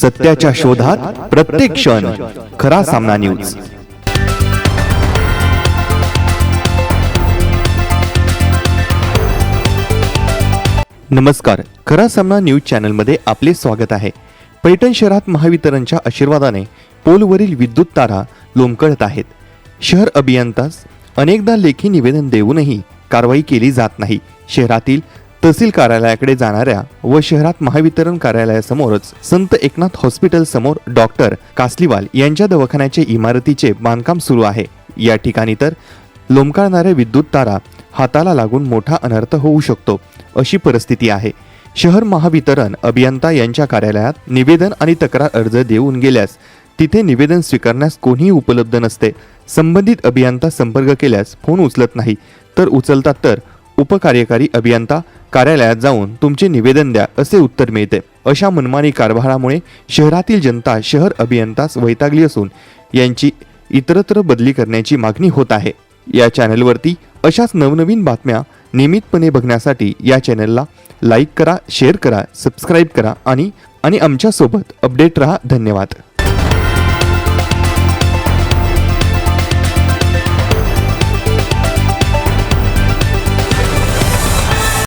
सत्याच्या शोधात प्रत्येक क्षण खरा सामना न्यूज नमस्कार. खरा सामना न्यूज चॅनलमध्ये आपले स्वागत आहे. पैठण शहरात महावितरणच्या आशीर्वादाने पोलवरील विद्युत तारा लोंबकळत आहेत. शहर अभियंतास अनेकदा लेखी निवेदन देऊनही कारवाई केली जात नाही. शहरातील तहसील कार्यालयाकडे जाणाऱ्या व शहरात महावितरण कार्यालयासमोरच संत एकनाथ हॉस्पिटल समोर डॉक्टर कासलीवाल यांच्या दवाखान्याचे इमारतीचे बांधकाम सुरू आहे. या ठिकाणी तर लोंबकाळणाऱ्या विद्युत तारा हाताला लागून मोठा अनर्थ होऊ शकतो अशी परिस्थिती आहे. शहर महावितरण अभियंता यांच्या कार्यालयात निवेदन आणि तक्रार अर्ज देऊन गेल्यास तिथे निवेदन स्वीकारण्यास कोणीही उपलब्ध नसते. संबंधित अभियंता संपर्क केल्यास फोन उचलत नाही. तर उचलतात तर उपकार्यकारी अभियंता कार्यालयात जाऊन तुमचे निवेदन द्या असे उत्तर मिळते. अशा मनमानी कारभारामुळे शहरातील जनता शहर अभियंतास वैतागली असून यांची इतरत्र बदली करण्याची मागणी होत आहे. या चॅनलवरती अशाच नवनवीन बातम्या नियमितपणे बघण्यासाठी या चॅनलला लाईक करा शेअर करा सबस्क्राईब करा आणि आणि आमच्यासोबत अपडेट रहा. धन्यवाद.